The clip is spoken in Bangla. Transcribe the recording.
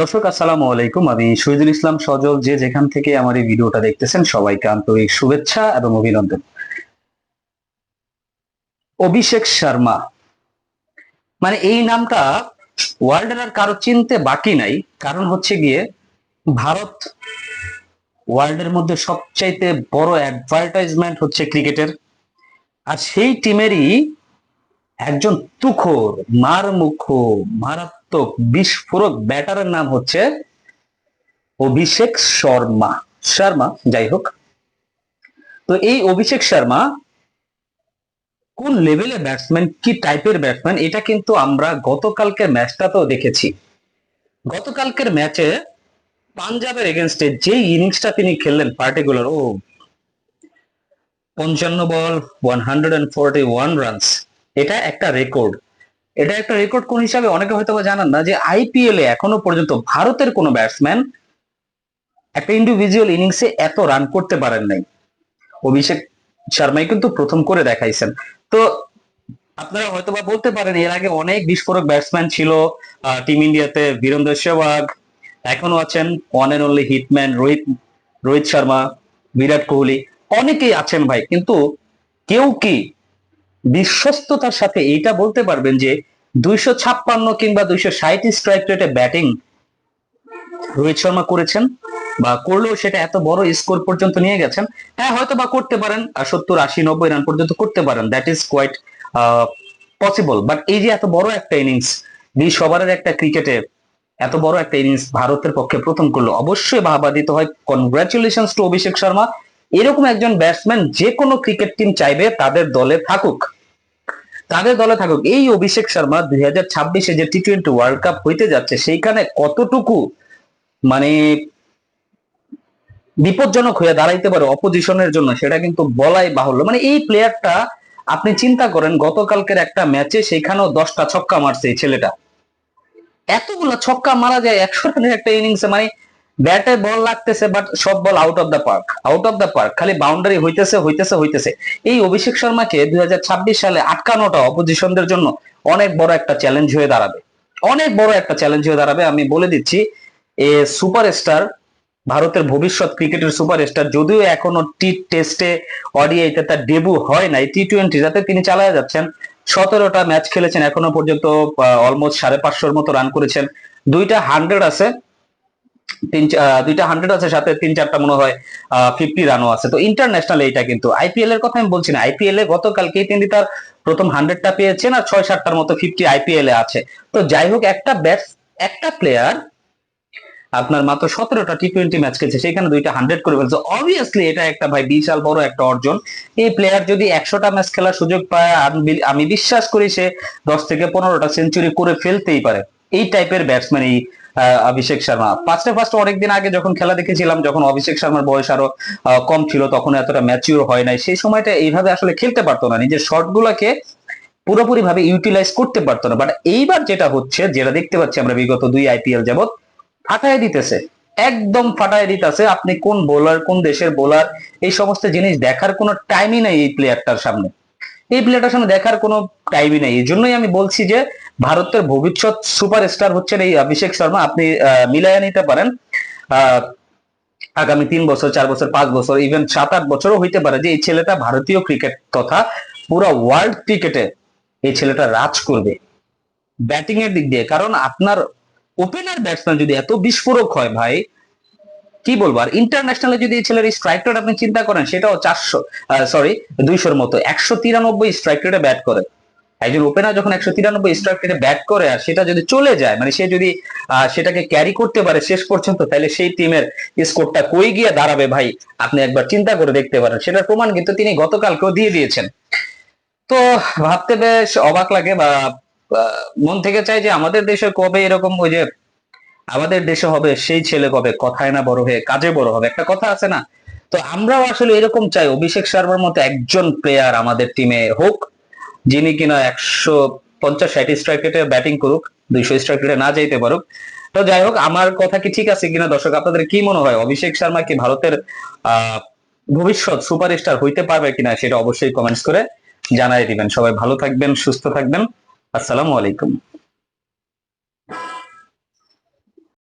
দর্শক, আসসালামু আলাইকুম। আমি শহীদুল ইসলাম সজল, যে যেখান থেকে আমার এই ভিডিওটা দেখতেছেন, সবাইকে আন্তরিক শুভেচ্ছা এবং অভিনন্দন। অভিষেক শর্মা মানে এই নামটা ওয়ার্ল্ডের আর কারও চিনতে বাকি নাই। কারণ হচ্ছে গিয়ে, ভারত ওয়ার্ল্ডের মধ্যে সবচাইতে বড় অ্যাডভার্টাইজমেন্ট হচ্ছে ক্রিকেটের আর সেই টিমেরই একজন তুখোর, মারমুখ, মারাত্মক, বিস্ফোরক ব্যাটারের নাম হচ্ছে অভিষেক শর্মা। শর্মা, যাই হোক। তো এই অভিষেক শর্মা কোন লেভেলের ব্যাটসম্যান কি টাইপের ব্যাটসম্যান এটা কিন্তু আমরা গতকালকের ম্যাচটা তো দেখেছি। গতকালকের ম্যাচে পাঞ্জাবের এগেনস্টে যে ইনিংসটা তিনি খেললেন পার্টিকুলার ও, পঞ্চান্ন ball one hundred and forty one runs এটা একটা রেকর্ড এটা একটা রেকর্ড কোন হিসাবে? অনেকে হয়তো জানান না যে আইপিএল এ এখনও পর্যন্ত ভারতের কোনো ব্যাটসম্যান একটা ইন্ডিভিজুয়াল ইনিংসে এত রান করতে পারেন নাই। অভিষেক শর্মাই কিন্তু প্রথম করে দেখাইছেন। তো আপনারা হয়তো বা বলতে পারেন, এর আগে অনেক বিস্ফোরক ব্যাটসম্যান ছিল টিম ইন্ডিয়াতে বীরেন্দ্র সেহবাগ এখনও আছেন one and only hitman Rohit Rohit Sharma, Virat Kohli, অনেকেই আছেন ভাই। কিন্তু কেউ কি বিশ্বস্ততার সাথে এইটা বলতে পারবেন যে দুইশো ছাপ্পান্ন কিংবা দুইশো ষাট স্ট্রাইক রেটে ব্যাটিং রোহিত শর্মা করেছেন বা করলেও সেটা এত বড় স্কোর পর্যন্ত নিয়ে গেছেন। হ্যাঁ হয়তো বা করতে পারেন সত্তর আশি নব্বই রান পর্যন্ত করতে পারেন। That is quite possible but এই যে এত বড় একটা ইনিংস বিশ ওভারের একটা ক্রিকেটে এত বড় একটা ইনিংস ভারতের পক্ষে প্রথম করল, অবশ্যই বাহবা দিতে হয়। Congratulation to Abhishek Sharma. এরকম একজন ব্যাটসম্যান যে কোনো ক্রিকেট টিম চাইবে তাদের দলে থাকুক। তাদের দলে থাকুক। এই অভিষেক শর্মা দুই হাজার ছাব্বিশে যে টি টোয়েন্টি ওয়ার্ল্ড কাপ হইতে যাচ্ছে, সেইখানে কতটুকু মানে বিপজ্জনক হয়ে দাঁড়াইতে পারে অপোজিশনের জন্য, সেটা কিন্তু বলাই বাহুল্য। মানে এই প্লেয়ারটা আপনি চিন্তা করেন, গতকালকের একটা ম্যাচে সেখানেও দশটা ছক্কা মারছে এই ছেলেটা। এতগুলো ছক্কা মারা যায় একশো রানের একটা ইনিংসে মানে ব্যাটে বল লাগতেছে বাট সব ball out of the park out of the park খালি বাউন্ডারি হইতেছে হইতেছে হইতেছে। এই অভিষেক শর্মাকে দুই হাজার ছাব্বিশ সালে আটকানোটা অপোজিশনদের জন্য অনেক বড় একটা চ্যালেঞ্জ হয়ে দাঁড়াবে। অনেক বড় একটা চ্যালেঞ্জ হয়ে দাঁড়াবে, আমি বলে দিচ্ছি, এ সুপারস্টার ভারতের ভবিষ্যৎ ক্রিকেটের সুপারস্টার যদিও এখনও টি টেস্টে অডিআইতে তার ডেবু হয় নাই টি টোয়েন্টি যাতে তিনি চালায় যাচ্ছেন। সতেরোটা ম্যাচ খেলেছেন, এখনও পর্যন্ত অলমোস্ট সাড়ে পাঁচশোর মতো রান করেছেন। দুইটা হান্ড্রেড আছে। তিন দুইটা হান্ড্রেড আছে, সাথে তিন চারটা মনে হয় ফিফটি রানও আছে। তো ইন্টারন্যাশনাল এইটা কিন্তু আইপিএল এর কথা আমি বলছি না। আইপিএল এ গতকালকেই তিনি তার প্রথম হান্ড্রেডটা পেয়েছেন আর ছয় সাতটার মতো ফিফটি আইপিএল এ আছে। তো যাই হোক, একটা ব্যাটস একটা প্লেয়ার আপনার মাত্র সতেরোটা টি টোয়েন্টি ম্যাচ খেলছে, সেখানে দুইটা হান্ড্রেড করে ফেলছে। অবভিয়াসলি এটা একটা ভাই বিশাল বড় একটা অর্জন। এই প্লেয়ার যদি একশোটা ম্যাচ খেলার সুযোগ পায়, আমি বিশ্বাস করি সে দশ থেকে পনেরোটা সেঞ্চুরি করে ফেলতেই পারে। এই টাইপের ব্যাটসম্যান এই অভিষেক শর্মা। ফার্স্টে ফার্স্ট অনেকদিন আগে যখন খেলা দেখেছিলাম, যখন অভিষেক শর্মার বয়স আরও কম ছিল, তখন এতটা ম্যাচিউর হয় নাই। সেই সময়টা এইভাবে আসলে খেলতে পারতো না। নিজের শর্ট গুলাকে পুরোপুরি ভাবে ইউটিলাইজ করতে পারতো না। বাট এইবার যেটা হচ্ছে, যেটা দেখতে পাচ্ছি আমরা বিগত দুই আইপিএল যাবত ফাটাই দিতেছে। একদম ফাটাই দিতেছে। আপনি কোন বোলার কোন দেশের বোলার এই সমস্ত জিনিস দেখার কোনো টাইমই নেই এই প্লেয়ারটার সামনে। এই প্লেয়ারটার সামনে দেখার কোনো টাইমই নেই। এই জন্যই আমি বলছি যে ভারতের ভবিষ্যৎ সুপারস্টার হচ্ছেন এই অভিষেক শর্মা। আপনি মিলাইয়া নিতে পারেন। আগামী তিন বছর, চার বছর, পাঁচ বছর ইভেন সাত আট বছরও হইতে পারে যে এই ছেলেটা ভারতীয় ক্রিকেট তথা পুরো ওয়ার্ল্ড ক্রিকেটে এই ছেলেটা রাজ করবে। ব্যাটিং এর দিক দিয়ে। কারণ আপনার ওপেনার ব্যাটসম্যান যদি এত বিস্ফোরক হয় ভাই, কি বলব? আর ইন্টারন্যাশনালে যদি এই ছেলের স্ট্রাইক রেট আপনি চিন্তা করেন, সেটাও চারশো সরি দুইশোর মতো। একশো তিরানব্বই স্ট্রাইক রেটে ব্যাট করে। একজন ওপেনার যখন একশো তিরানব্বই স্ট্রাইক রেটে ব্যাট করে আর সেটা যদি চলে যায় মানে সে যদি সেটাকে ক্যারি করতে পারে শেষ পর্যন্ত, তাহলে সেই টিমের স্কোরটা কই গিয়ে দাঁড়াবে ভাই? আপনি একবার চিন্তা করে দেখতে পারেন। সেটার প্রমাণ কিন্তু তিনি গতকালকেও দিয়ে দিয়েছেন। তো ভাবতে বেশ অবাক লাগে বা মন থেকে চাই যে আমাদের দেশে কবে এরকম ওই যে, আমাদের দেশে হবে, সেই ছেলে কবে? কথায় না বড় হয়ে, কাজে বড় হবে। একটা কথা আছে না? তো আমরাও আসলে এরকম চাই, অভিষেক শর্মার মতো একজন প্লেয়ার আমাদের টিমে হোক যিনি কিনা একশো পঞ্চাশ ষাট স্ট্রাইক রেটে ব্যাটিং করুক, দুইশো স্ট্রাইক রেটে না যাইতে পারুক। তো যাই হোক, আমার কথা কি ঠিক আছে কিনা দর্শক, আপনাদের কি মনে হয়? অভিষেক শর্মা কি ভারতের ভবিষ্যৎ সুপারস্টার হইতে পারবে কিনা সেটা অবশ্যই কমেন্টস করে জানাই দিবেন। সবাই ভালো থাকবেন, সুস্থ থাকবেন। আসসালামু আলাইকুম।